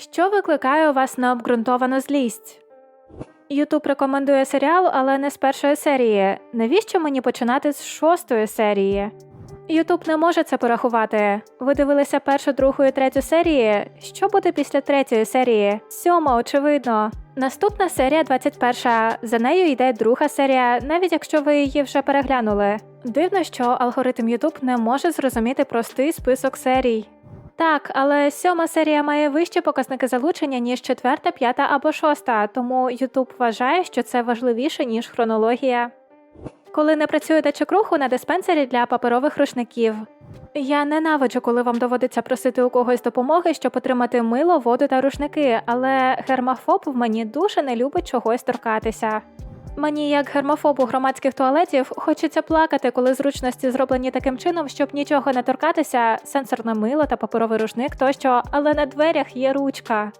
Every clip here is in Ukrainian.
Що викликає у вас необґрунтовану злість? Ютуб рекомендує серіал, але не з першої серії. Навіщо мені починати з шостої серії? Ютуб не може це порахувати. Ви дивилися першу, другу і третю серії. Що буде після третьої серії? Сьома, очевидно. Наступна серія 21. За нею йде друга серія, навіть якщо ви її вже переглянули. Дивно, що алгоритм Ютуб не може зрозуміти простий список серій. Так, але сьома серія має вищі показники залучення, ніж четверта, п'ята або шоста, тому Ютуб вважає, що це важливіше, ніж хронологія. Коли не працює датчик руху на диспенсері для паперових рушників. Я ненавиджу, коли вам доводиться просити у когось допомоги, щоб отримати мило, воду та рушники, але гермофоб в мені дуже не любить чогось торкатися. Мені, як гермофобу громадських туалетів, хочеться плакати, коли зручності зроблені таким чином, щоб нічого не торкатися, сенсорне мило та паперовий рушник тощо, але на дверях є ручка.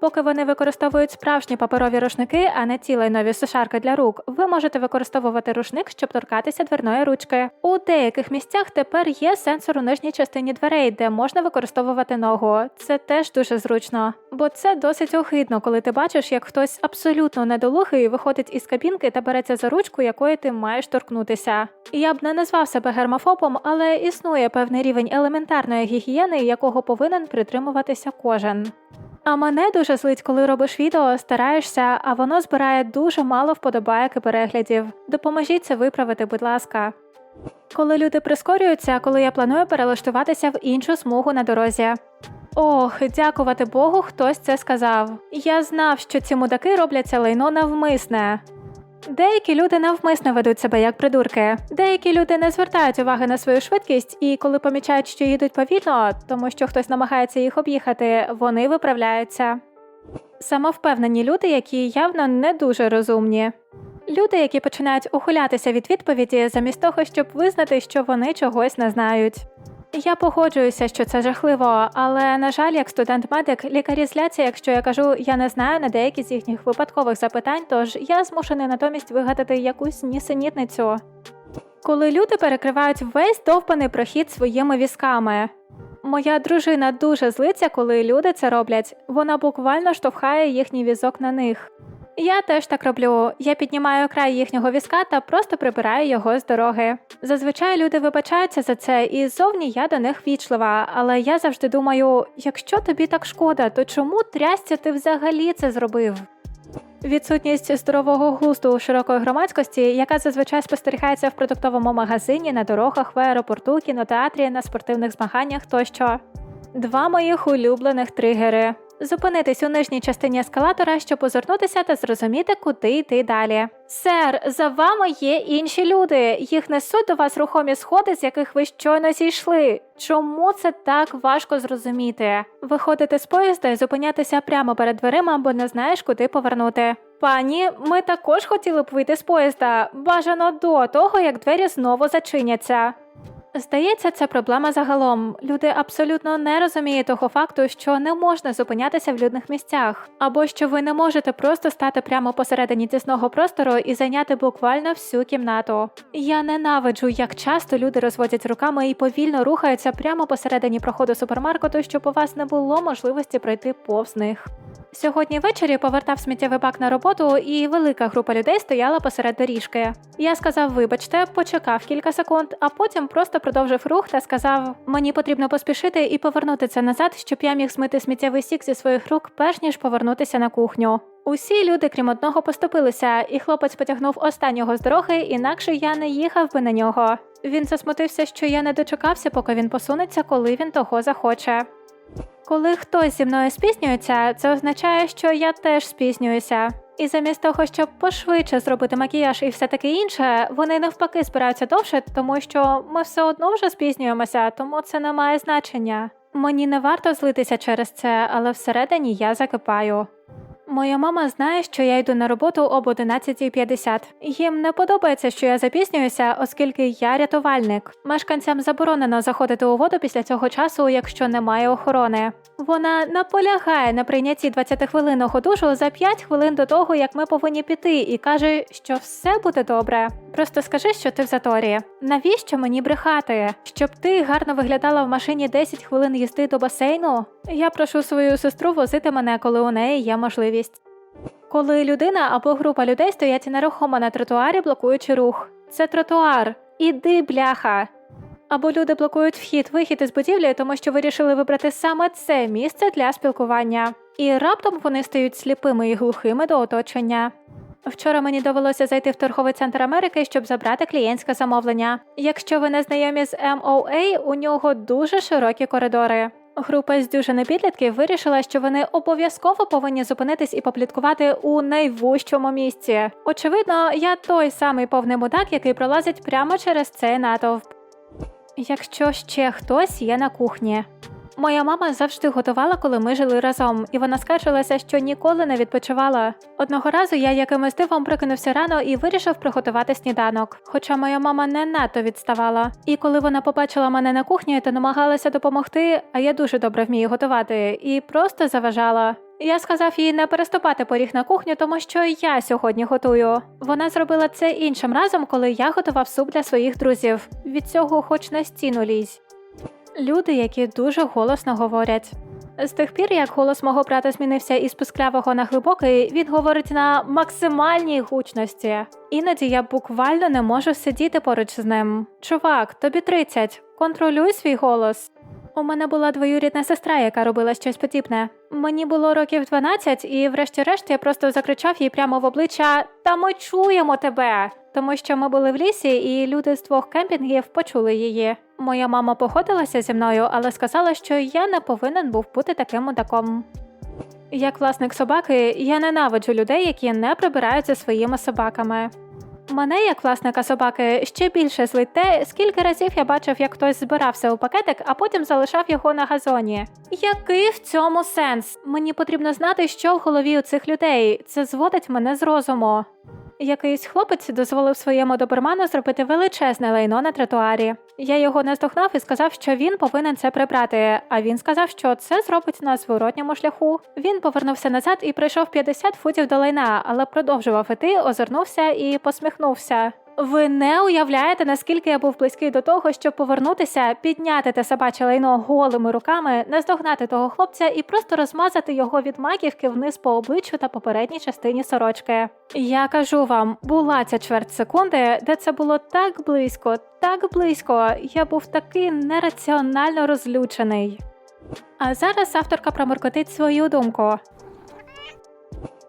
Поки вони використовують справжні паперові рушники, а не ті лайнові сушарки для рук, ви можете використовувати рушник, щоб торкатися дверної ручки. У деяких місцях тепер є сенсор у нижній частині дверей, де можна використовувати ногу. Це теж дуже зручно, бо це досить огидно, коли ти бачиш, як хтось абсолютно недолугий виходить із кабінки та береться за ручку, якої ти маєш торкнутися. Я б не назвав себе гермофобом, але існує певний рівень елементарної гігієни, якого повинен притримуватися кожен. А мене дуже злить, коли робиш відео, стараєшся, а воно збирає дуже мало вподобайок і переглядів. Допоможіть це виправити, будь ласка. Коли люди прискорюються, коли я планую перелаштуватися в іншу смугу на дорозі. Ох, дякувати Богу, хтось це сказав. Я знав, що ці мудаки роблять це лайно навмисне. Деякі люди навмисно ведуть себе як придурки. Деякі люди не звертають уваги на свою швидкість, і коли помічають, що їдуть повільно, тому що хтось намагається їх об'їхати, вони виправляються. Самовпевнені люди, які явно не дуже розумні. Люди, які починають ухилятися від відповіді замість того, щоб визнати, що вони чогось не знають. Я погоджуюся, що це жахливо, але на жаль, як студент-медик, лікарі зляться, якщо я кажу, я не знаю на деякі з їхніх випадкових запитань, тож я змушений натомість вигадати якусь нісенітницю. Коли люди перекривають весь довбаний прохід своїми візками. Моя дружина дуже злиться, коли люди це роблять. Вона буквально штовхає їхній візок на них. Я теж так роблю. Я піднімаю край їхнього візка та просто прибираю його з дороги. Зазвичай люди вибачаються за це, і зовні я до них вічлива, але я завжди думаю: якщо тобі так шкода, то чому трясця ти взагалі це зробив? Відсутність здорового глузду у широкої громадськості, яка зазвичай спостерігається в продуктовому магазині, на дорогах, в аеропорту, кінотеатрі, на спортивних змаганнях тощо. Два моїх улюблених тригери. Зупинитись у нижній частині ескалатора, щоб озирнутися та зрозуміти, куди йти далі. Сер, за вами є інші люди. Їх несуть до вас рухомі сходи, з яких ви щойно зійшли. Чому це так важко зрозуміти? Виходити з поїзда і зупинятися прямо перед дверима, бо не знаєш, куди повернути. Пані, ми також хотіли б вийти з поїзда. Бажано до того, як двері знову зачиняться. Здається, це проблема загалом. Люди абсолютно не розуміють того факту, що не можна зупинятися в людних місцях, або що ви не можете просто стати прямо посередині тісного простору і зайняти буквально всю кімнату. Я ненавиджу, як часто люди розводять руками і повільно рухаються прямо посередині проходу супермаркету, щоб у вас не було можливості пройти повз них. Сьогодні ввечері повертав сміттєвий бак на роботу, і велика група людей стояла посеред доріжки. Я сказав, вибачте, почекав кілька секунд, а потім просто продовжив рух та сказав: мені потрібно поспішити і повернути це назад, щоб я міг змити сміттєвий сік зі своїх рук, перш ніж повернутися на кухню. Усі люди, крім одного, поступилися, і хлопець потягнув останнього з дороги, інакше я не їхав би на нього. Він засмутився, що я не дочекався, поки він посунеться, коли він того захоче. Коли хтось зі мною спізнюється, це означає, що я теж спізнююся. І замість того, щоб пошвидше зробити макіяж і все таке інше, вони навпаки збираються довше, тому що ми все одно вже спізнюємося, тому це не має значення. Мені не варто злитися через це, але всередині я закипаю. Моя мама знає, що я йду на роботу об 11.50. Їм не подобається, що я запізнююся, оскільки я рятувальник. Мешканцям заборонено заходити у воду після цього часу, якщо немає охорони. Вона наполягає на прийнятті 20-хвилинного душу за 5 хвилин до того, як ми повинні піти, і каже, що все буде добре. Просто скажи, що ти в заторі. Навіщо мені брехати? Щоб ти гарно виглядала в машині 10 хвилин їзди до басейну? Я прошу свою сестру возити мене, коли у неї є можливість. Коли людина або група людей стоять нерухомо на тротуарі, блокуючи рух. Це тротуар. Іди, бляха. Або люди блокують вхід, вихід із будівлі, тому що вирішили вибрати саме це місце для спілкування. І раптом вони стають сліпими і глухими до оточення. Вчора мені довелося зайти в торговий центр Америки, щоб забрати клієнтське замовлення. Якщо ви не знайомі з MOA, у нього дуже широкі коридори. Група з дюжини підлітків вирішила, що вони обов'язково повинні зупинитись і попліткувати у найвужчому місці. Очевидно, я той самий повний мудак, який пролазить прямо через цей натовп. Якщо ще хтось є на кухні. Моя мама завжди готувала, коли ми жили разом, і вона скаржилася, що ніколи не відпочивала. Одного разу я якимось дивом прокинувся рано і вирішив приготувати сніданок. Хоча моя мама не надто відставала. І коли вона побачила мене на кухні, то намагалася допомогти, а я дуже добре вмію готувати, і просто заважала. Я сказав їй не переступати поріг на кухню, тому що я сьогодні готую. Вона зробила це іншим разом, коли я готував суп для своїх друзів. Від цього хоч на стіну лізь. Люди, які дуже голосно говорять. З тих пір, як голос мого брата змінився із писклявого на глибокий, він говорить на максимальній гучності. Іноді я буквально не можу сидіти поруч з ним. Чувак, тобі 30, контролюй свій голос. У мене була двоюрідна сестра, яка робила щось подібне. Мені було років 12, і врешті-решт я просто закричав їй прямо в обличчя Та ми чуємо тебе! Тому що ми були в лісі, і люди з двох кемпінгів почули її. Моя мама погодилася зі мною, але сказала, що я не повинен був бути таким мудаком. Як власник собаки, я ненавиджу людей, які не прибирають за своїми собаками. Мене, як власника собаки, ще більше злить те, скільки разів я бачив, як хтось збирався у пакетик, а потім залишав його на газоні. Який в цьому сенс? Мені потрібно знати, що в голові у цих людей. Це зводить мене з розуму. Якийсь хлопець дозволив своєму доберману зробити величезне лайно на тротуарі. Я його наздогнав і сказав, що він повинен це прибрати. А він сказав, що це зробить на зворотньому шляху. Він повернувся назад і прийшов 50 футів до лайна, але продовжував іти, озирнувся і посміхнувся. Ви не уявляєте, наскільки я був близький до того, щоб повернутися, підняти те собаче лайно голими руками, наздогнати того хлопця і просто розмазати його від маківки вниз по обличчю та попередній частині сорочки. Я кажу вам, була ця чверть секунди, де це було так близько, так близько. Я був такий нераціонально розлючений. А зараз авторка проморкотить свою думку.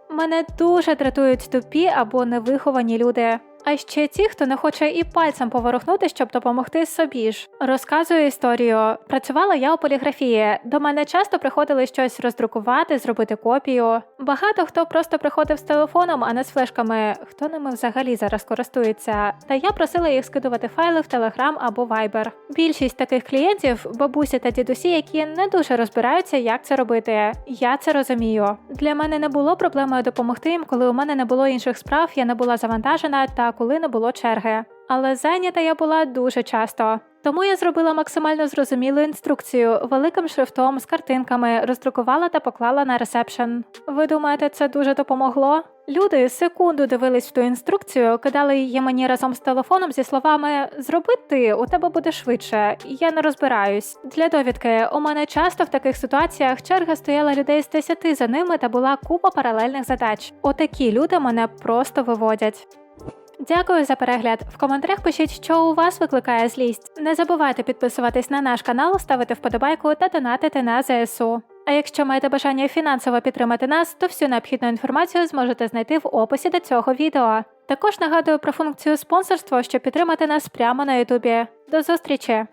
Мене дуже дратують тупі або невиховані люди. А ще ті, хто не хоче і пальцем поворухнути, щоб допомогти собі ж. Розказую історію. Працювала я у поліграфії. До мене часто приходили щось роздрукувати, зробити копію. Багато хто просто приходив з телефоном, а не з флешками. Хто ними взагалі зараз користується? Та я просила їх скидувати файли в Telegram або Viber. Більшість таких клієнтів бабусі та дідусі, які не дуже розбираються, як це робити. Я це розумію. Для мене не було проблемою допомогти їм, коли у мене не було інших справ, я не була завантажена та коли не було черги. Але зайнята я була дуже часто. Тому я зробила максимально зрозумілу інструкцію великим шрифтом з картинками, роздрукувала та поклала на ресепшн. Ви думаєте, це дуже допомогло? Люди секунду дивились в ту інструкцію, кидали її мені разом з телефоном зі словами Зроби ти, у тебе буде швидше. Я не розбираюсь. Для довідки, у мене часто в таких ситуаціях черга стояла людей з 10 за ними та була купа паралельних задач. Отакі люди мене просто виводять. Дякую за перегляд. В коментарях пишіть, що у вас викликає злість. Не забувайте підписуватись на наш канал, ставити вподобайку та донатити на ЗСУ. А якщо маєте бажання фінансово підтримати нас, то всю необхідну інформацію зможете знайти в описі до цього відео. Також нагадую про функцію спонсорства, щоб підтримати нас прямо на Ютубі. До зустрічі!